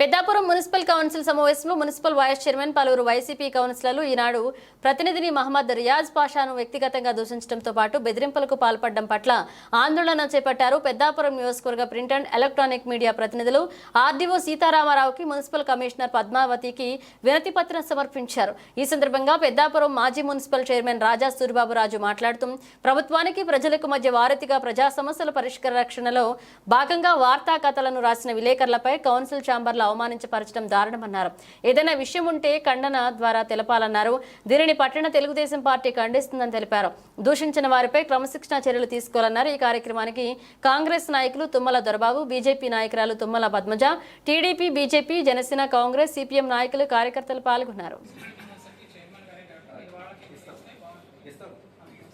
Peddapuram municipal council సమావేశంలో municipal vice chairman పలువురు YCP కౌన్సిలర్లు ఈనాడు ప్రతినిధిని మహమ్మద్ రియాజ్ పాషాను వ్యక్తిగతంగా దూషించడంతో పాటు బెదిరింపులకు పాల్పడడం పట్ల ఆందోళన చేపట్టారు పెద్దాపురం నియోజకవర్గ ప్రింట్ అండ్ ఎలక్ట్రానిక్ మీడియా ప్రతినిధులు. ఆర్డీఓ సీతారామారావుకి మున్సిపల్ కమిషనర్ పద్మావతికి వినతి పత్రం సమర్పించారు. ఈ సందర్భంగా పెద్దాపురం మాజీ మున్సిపల్ చైర్మన్ రాజా సూరిబాబు రాజు మాట్లాడుతూ ప్రభుత్వానికి ప్రజలకు మధ్య వారధిగా ప్రజా సమస్యల పరిష్కార రక్షణలో భాగంగా వార్తా కథలను రాసిన విలేకరులపై కౌన్సిల్ ఛాంబర్ల అవమానించపరచడం దారుణమన్నారు. ఏదైనా విషయం ఉంటే ఖండన ద్వారా తెలపాలన్నారు. దీనిని పట్టణ తెలుగుదేశం పార్టీ ఖండిస్తుందని తెలిపారు. దూషించిన వారిపై క్రమశిక్షణ చర్యలు తీసుకోవాలన్నారు. ఈ కార్యక్రమానికి కాంగ్రెస్ నాయకులు తుమ్మల దొరబాబు బీజేపీ నాయకురాలు Tummala Padmaja TDP BJP Janasena Congress CPM నాయకులు కార్యకర్తలు పాల్గొన్నారు.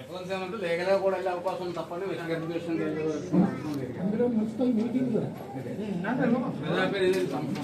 తెలియజేయాలి ఏమంటే కూడా వెళ్ళే అవకాశం తప్పని విషయం ప్రజాపేరు సంస్థ.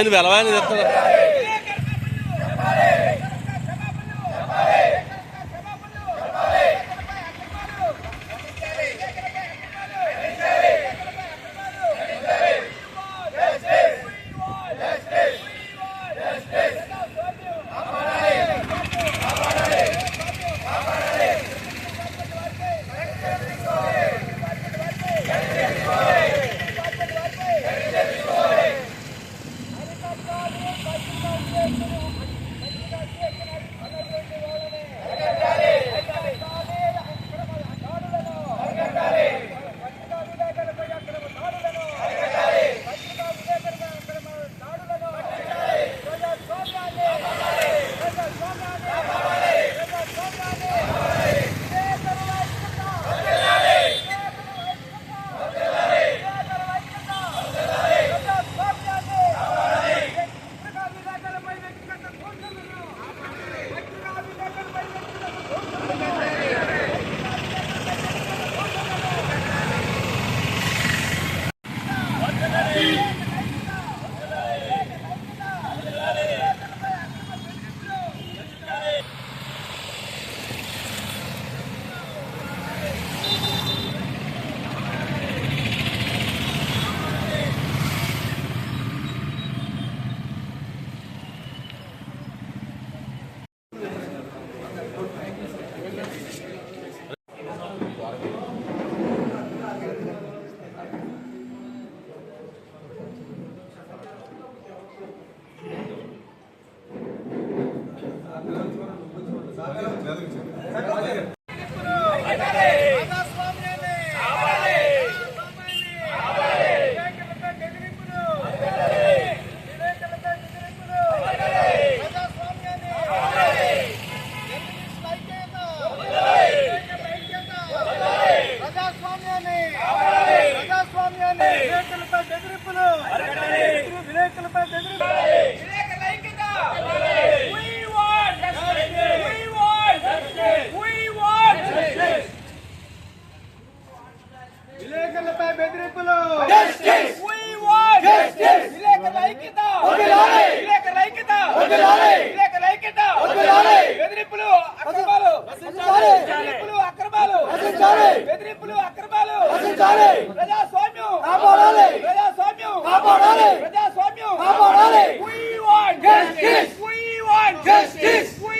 నువ్వు ఎలా చెప్తా విలేకరులపై బెదిరింపులు. విలేకరులపై బెదిరింపులు. విలేకరుల ఐక్యత. బెదిరింపులు అక్రమాలు. బెదిరింపులు అక్రమాలు. బెదిరింపులు అక్రమాలు. ప్రజాస్వామ్యం. ప్రజాస్వామ్యం. ప్రజాస్వామ్యం. We want justice. We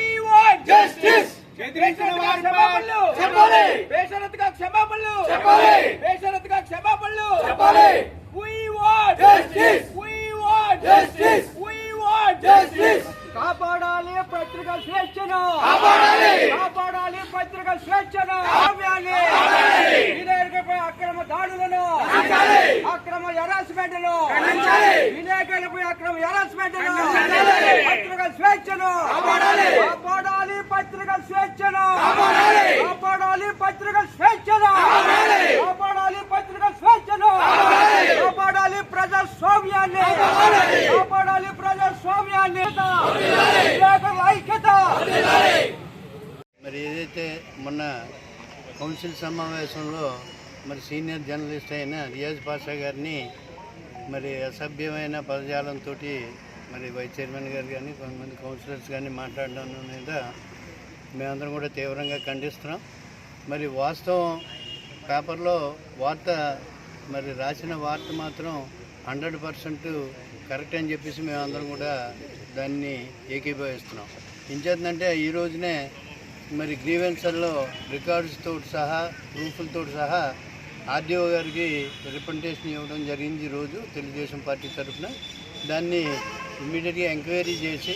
పత్రిక స్వేచ్ఛను. కాపాడాలి. పత్రిక స్వేచ్ఛను. విలేకరులపై అక్రమ దాడులను. అక్రమ హెరాస్మెంట్ను విలేకరులపై అక్రమ హెరాస్మెంట్ను పత్రిక స్వేచ్ఛను. కాపాడాలి. పత్రిక స్వేచ్ఛను. కాపాడాలి. పత్రిక స్వేచ్ఛను. కాపాడాలి. పత్రిక స్వేచ్ఛను. కాపాడాలి. ప్రజాస్వామ్యాన్ని. కాపాడాలి. ప్రజాస్వామ్యాన్ని మరి ఏదైతే మొన్న కౌన్సిల్ సమావేశంలో మరి సీనియర్ జర్నలిస్ట్ అయిన రియాజ్ పాషా గారిని మరి అసభ్యమైన పదజాలంతో మరి వైస్ చైర్మన్ గారు కానీ కొంతమంది కౌన్సిలర్స్ కానీ మాట్లాడడం మీద మేమందరం కూడా తీవ్రంగా ఖండిస్తున్నాం. మరి వాస్తవం పేపర్లో వార్త మరి రాసిన వార్త మాత్రం హండ్రెడ్ పర్సెంట్ కరెక్ట్ అని చెప్పేసి మేమందరం కూడా దాన్ని ఏకీభవిస్తున్నాం. ఇంచేతంటే ఈ రోజునే మరి గ్రీవెన్సల్లో రికార్డ్స్తో సహా ప్రూఫ్లతో సహా ఆర్డీఓ గారికి రిప్రజెంటేషన్ ఇవ్వడం జరిగింది ఈరోజు తెలుగుదేశం పార్టీ తరఫున. దాన్ని ఇమ్మీడియట్గా ఎంక్వైరీ చేసి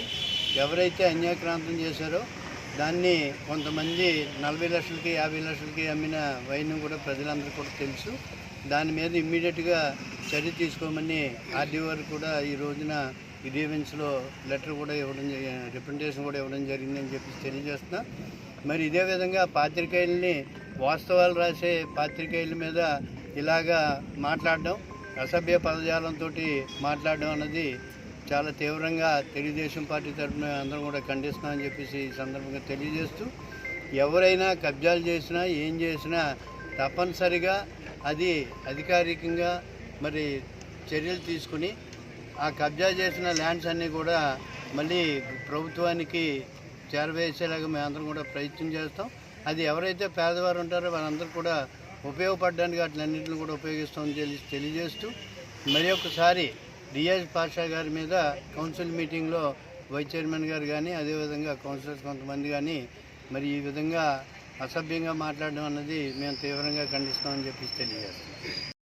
ఎవరైతే అన్యాక్రాంతం చేశారో దాన్ని కొంతమంది నలభై లక్షలకి యాభై లక్షలకి అమ్మిన వైన్ కూడా ప్రజలందరికీ కూడా తెలుసు. దాని మీద ఇమ్మీడియట్గా చర్య తీసుకోమని ఆర్డీఓ గారు కూడా ఈ రోజున గ్రీవెన్స్లో లెటర్ కూడా ఇవ్వడం రిప్రజెంటేషన్ కూడా ఇవ్వడం జరిగిందని చెప్పి తెలియజేస్తున్నా. మరి ఇదే విధంగా పాత్రికేయుల్ని వాస్తవాలు రాసే పాత్రికేయుల మీద ఇలాగా మాట్లాడడం అసభ్య పదజాలంతో మాట్లాడడం అన్నది చాలా తీవ్రంగా తెలుగుదేశం పార్టీ తరఫున అందరం కూడా ఖండిస్తున్నామని చెప్పేసి ఈ సందర్భంగా తెలియజేస్తూ ఎవరైనా కబ్జాలు చేసినా ఏం చేసినా తప్పనిసరిగా అది అధికారికంగా మరి చర్యలు తీసుకుని ఆ కబ్జా చేసిన ల్యాండ్స్ అన్నీ కూడా మళ్ళీ ప్రభుత్వానికి చేరవేసేలాగా మేమందరం కూడా ప్రయత్నం చేస్తాం. అది ఎవరైతే పేదవారు ఉంటారో వారందరూ కూడా ఉపయోగపడడానికి వాటిలన్నింటిని కూడా ఉపయోగిస్తామని తెలి తెలియజేస్తూ మరి ఒకసారి రియాజ్ పాషా గారి మీద కౌన్సిల్ మీటింగ్లో వైస్ చైర్మన్ గారు కానీ అదేవిధంగా కౌన్సిలర్స్ కొంతమంది కానీ మరి ఈ విధంగా అసభ్యంగా మాట్లాడడం అన్నది మేము తీవ్రంగా ఖండిస్తామని చెప్పి తెలియజేస్తాం